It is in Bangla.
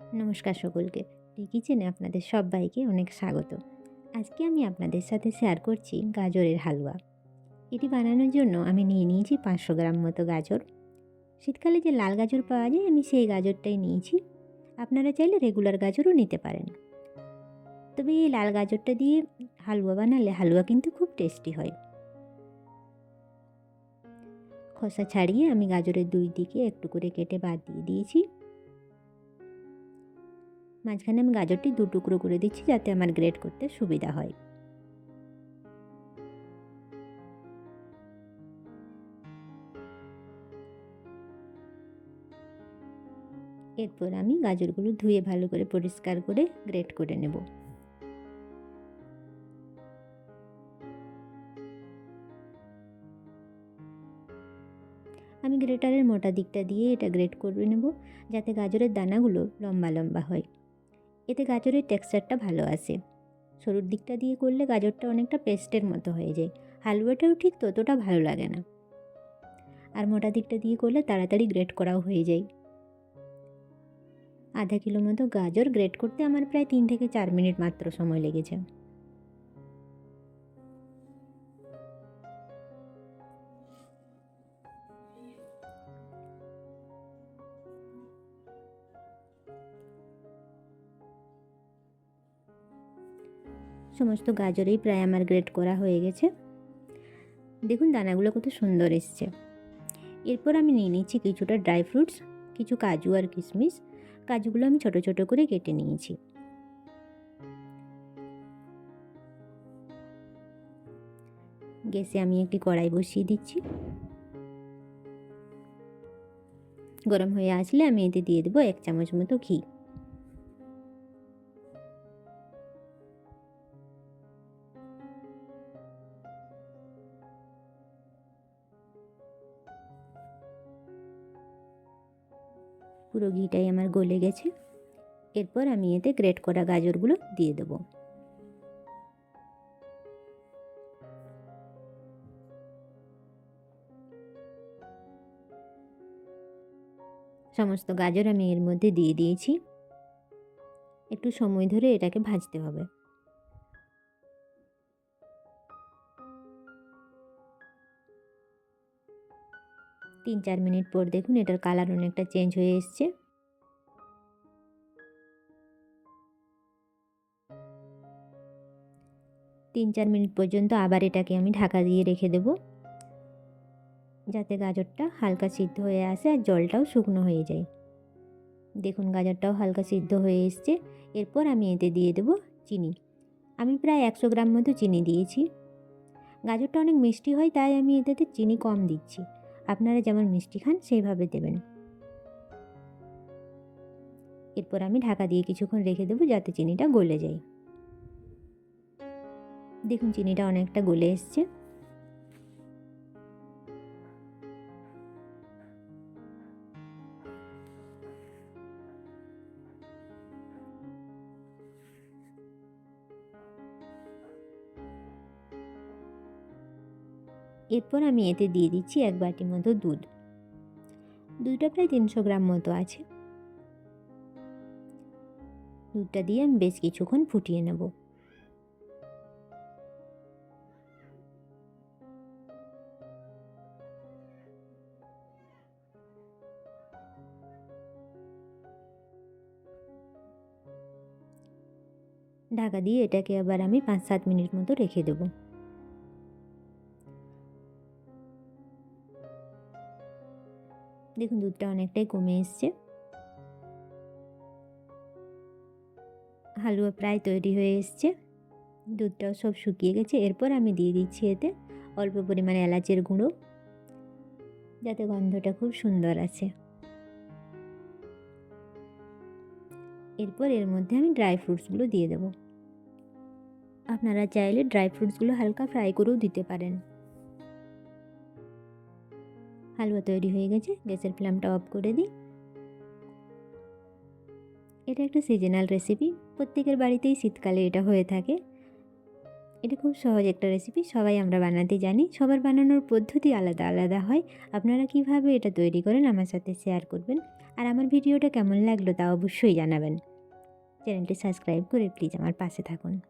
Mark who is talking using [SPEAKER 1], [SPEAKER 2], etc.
[SPEAKER 1] নমস্কার সকলকে। কিচেনে আপনাদের সবাইকে অনেক স্বাগত। আজকে আমি আপনাদের সাথে শেয়ার করছি গাজরের হালুয়া। এটি বানানোর জন্য আমি নিয়ে নিয়েছি পাঁচশো গ্রাম মতো গাজর। শীতকালে যে লাল গাজর পাওয়া যায়, আমি সেই গাজরটাই নিয়েছি। আপনারা চাইলে রেগুলার গাজরও নিতে পারেন। তবে এই লাল গাজরটা দিয়ে হালুয়া বানালে হালুয়া কিন্তু খুব টেস্টি হয়। খোসা ছাড়িয়ে আমি গাজরের দুই দিকে একটু করে কেটে বাদ দিয়ে দিয়েছি। মাঝখানে আমি গাজরটি দু টুকরো করে দিচ্ছি যাতে আমার গ্রেড করতে সুবিধা হয়। এরপর আমি গাজরগুলো ধুয়ে ভালো করে পরিষ্কার করে গ্রেট করে নেব। আমি গ্রেটারের মোটা দিকটা দিয়ে এটা গ্রেট করে নেব যাতে গাজরের দানাগুলো লম্বা লম্বা হয়। এতে গাজরের টেক্সচারটা ভালো আসে। সরুর দিকটা দিয়ে করলে গাজরটা অনেকটা পেস্টের মতো হয়ে যায়। হালুয়াটাও ঠিক ততটা ভালো লাগে না। আর মোটা দিকটা দিয়ে করলে তাড়াতাড়ি গ্রেট করাও হয়ে যায়। আধা কিলো মতো গাজর গ্রেট করতে আমার প্রায় তিন থেকে চার মিনিট মাত্র সময় লেগেছে। সমস্ত গাজরেই প্রায় আমার গ্রেট করা হয়ে গেছে। দেখুন দানাগুলো কত সুন্দর এসছে। এরপর আমি নিয়ে নিচ্ছি কিছুটা ড্রাই ফ্রুটস কিছু কাজু আর কিশমিশ। কাজুগুলো আমি ছোট ছোট করে কেটে নিয়েছি। গ্যাসে আমি একটি কড়াই বসিয়ে দিচ্ছি। গরম হয়ে আসলে আমি এতে দিয়ে দেবো এক চামচ মতো ঘি। পুরো ঘিটাই আমার গলে গেছে। এরপর আমি এতে গ্রেট করা গাজরগুলো দিয়ে দেবো। সমস্ত গাজর আমি এর মধ্যে দিয়ে দিয়েছি। একটু সময় ধরে এটাকে ভাজতে হবে। তিন চার মিনিট পর দেখুন এটার কালার অনেকটা চেঞ্জ হয়ে এসছে। তিন চার মিনিট পর্যন্ত আবার এটাকে আমি ঢাকা দিয়ে রেখে দেব। যাতে গাজরটা হালকা সিদ্ধ হয়ে আসে আর জলটাও শুকনো হয়ে যায়। দেখুন গাজরটাও হালকা সিদ্ধ হয়ে এসছে। এরপর আমি এতে দিয়ে দেব চিনি। আমি প্রায় একশো গ্রাম মতো চিনি দিয়েছি। গাজরটা অনেক মিষ্টি হয়, তাই আমি এটাতে চিনি কম দিচ্ছি। আপনারা যেমন মিষ্টি খান, সেইভাবে দেবেন। এরপর আমি ঢাকা দিয়ে কিছুক্ষণ রেখে দেবো যাতে চিনিটা গলে যায়। দেখুন, চিনিটা অনেকটা গলে এসছে। এরপর আমি এতে দিয়ে দিচ্ছি এক বাটি মতো দুধ। দুধটা প্রায় তিনশো গ্রাম মতো আছে। দুধটা দিয়ে আমি বেশ কিছুক্ষণ ফুটিয়ে নেব। ঢাকা দিয়ে এটাকে আবার আমি পাঁচ সাত মিনিট মতো রেখে দেবো। দেখুন দুধটা অনেকটাই কমে এসছে। হালুয়া প্রায় তৈরি হয়ে এসছে। দুধটাও সব শুকিয়ে গেছে। এরপর আমি দিয়ে দিচ্ছি এতে অল্প পরিমাণে এলাচের গুঁড়ো। যাতে গন্ধটা খুব সুন্দর আছে এরপর এর মধ্যে আমি ড্রাই ফ্রুটসগুলো দিয়ে দেবো। আপনারা চাইলে ড্রাই ফ্রুটসগুলো হালকা ফ্রাই করেও দিতে পারেন। হালুয়া তৈরি হয়ে গেছে, গ্যাসের ফ্লেমটা অফ করে দিই। এটা একটা সিজনাল রেসিপি প্রত্যেকের বাড়িতেই শীতকালে এটা হয়ে থাকে। এটা খুব সহজ একটা রেসিপি সবাই আমরা বানাতে জানি। সবার বানানোর পদ্ধতি আলাদা আলাদা হয়। আপনারা কীভাবে এটা তৈরি করেন আমার সাথে শেয়ার করবেন। আর আমার ভিডিওটা কেমন লাগল তা অবশ্যই জানাবেন। চ্যানেলটি সাবস্ক্রাইব করে প্লিজ আমার পাশে থাকুন।